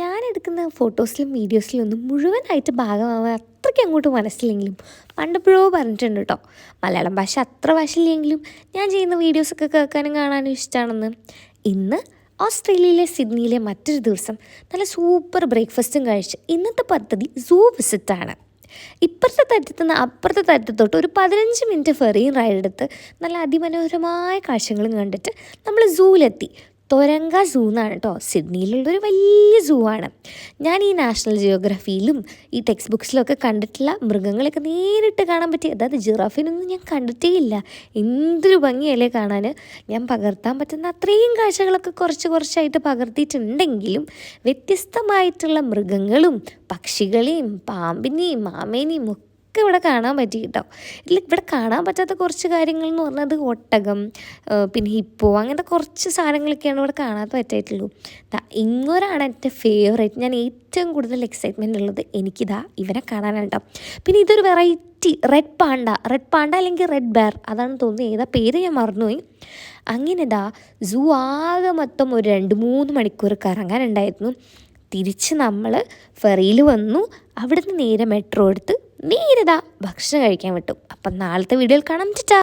ഞാൻ എടുക്കുന്ന ഫോട്ടോസിലും വീഡിയോസിലും ഒന്നും മുഴുവനായിട്ട് ഭാഗമാവാൻ അത്രയ്ക്ക് അങ്ങോട്ട് മനസ്സിലെങ്കിലും പണ്ടെപ്പോഴോ പറഞ്ഞിട്ടുണ്ട് കേട്ടോ. മലയാളം ഭാഷ അത്ര ഭാഷയില്ലെങ്കിലും ഞാൻ ചെയ്യുന്ന വീഡിയോസൊക്കെ കേൾക്കാനും കാണാനും ഇഷ്ടമാണെന്ന് ഇന്ന് ഓസ്ട്രേലിയയിലെ സിഡ്നിയിലെ മറ്റൊരു ദിവസം നല്ല സൂപ്പർ ബ്രേക്ക്ഫാസ്റ്റും കഴിച്ച് ഇന്നത്തെ പദ്ധതി സൂ വിസിറ്റാണ്. ഇപ്പുറത്തെ തറ്റത്ത് നിന്ന് അപ്പുറത്തെ തറ്റത്തോട്ട് ഒരു പതിനഞ്ച് മിനിറ്റ് ഫെറിയും റൈഡ് എടുത്ത് നല്ല അതിമനോഹരമായ കാഴ്ചകളും കണ്ടിട്ട് നമ്മൾ സൂവിലെത്തി. തൊരങ്ക സൂ എന്നാണ് കേട്ടോ സിഡ്നിയിലുള്ളൊരു വലിയ സൂ ആണ്. ഞാൻ ഈ നാഷണൽ ജിയോഗ്രഫിയിലും ഈ ടെക്സ്റ്റ് ബുക്സിലൊക്കെ കണ്ടിട്ടുള്ള മൃഗങ്ങളെയൊക്കെ നേരിട്ട് കാണാൻ പറ്റി. അതായത് ജിറാഫിനൊന്നും ഞാൻ കണ്ടിട്ടേ ഇല്ല എന്തൊരു ഭംഗിയല്ലേ കാണാൻ ഞാൻ പകർത്താൻ പറ്റുന്ന അത്രയും കാഴ്ചകളൊക്കെ കുറച്ച് കുറച്ചായിട്ട് പകർത്തിയിട്ടുണ്ടെങ്കിലും വ്യത്യസ്തമായിട്ടുള്ള മൃഗങ്ങളും പക്ഷികളെയും പാമ്പിനെയും മാമേനെയും ഒക്കെ ഇവിടെ കാണാൻ പറ്റി കേട്ടോ ഇതിൽ ഇവിടെ കാണാൻ പറ്റാത്ത കുറച്ച് കാര്യങ്ങൾ എന്ന് പറഞ്ഞത് ഒട്ടകം പിന്നെ ഹിപ്പോ അങ്ങനത്തെ കുറച്ച് സാധനങ്ങളൊക്കെയാണ് ഇവിടെ കാണാൻ പറ്റായിട്ടുള്ളൂ. ഇങ്ങോരാണ് എന്റെ ഫേവറേറ്റ് ഞാൻ ഏറ്റവും കൂടുതൽ എക്സൈറ്റ്മെന്റ് ഉള്ളത് എനിക്കിതാ ഇവനെ കാണാനാണ് പിന്നെ ഇതൊരു variety red panda red panda അല്ലെങ്കിൽ റെഡ് ബെയർ അതാണ് തോന്നുന്നത്. ഏതാ പേര് ഞാൻ മറന്നുപോയി. അങ്ങനെ ഇതാ സൂ ആകെ മൊത്തം ഒരു രണ്ട് മൂന്ന് മണിക്കൂർ കറങ്ങാനുണ്ടായിരുന്നു തിരിച്ച് നമ്മൾ ഫെറിയിൽ വന്നു. അവിടുന്ന് നേരെ മെട്രോ എടുത്ത് ദാ ഭക്ഷണം കഴിക്കാൻ വിട്ടു. അപ്പം നാളത്തെ വീഡിയോയിൽ കാണാം. ടാ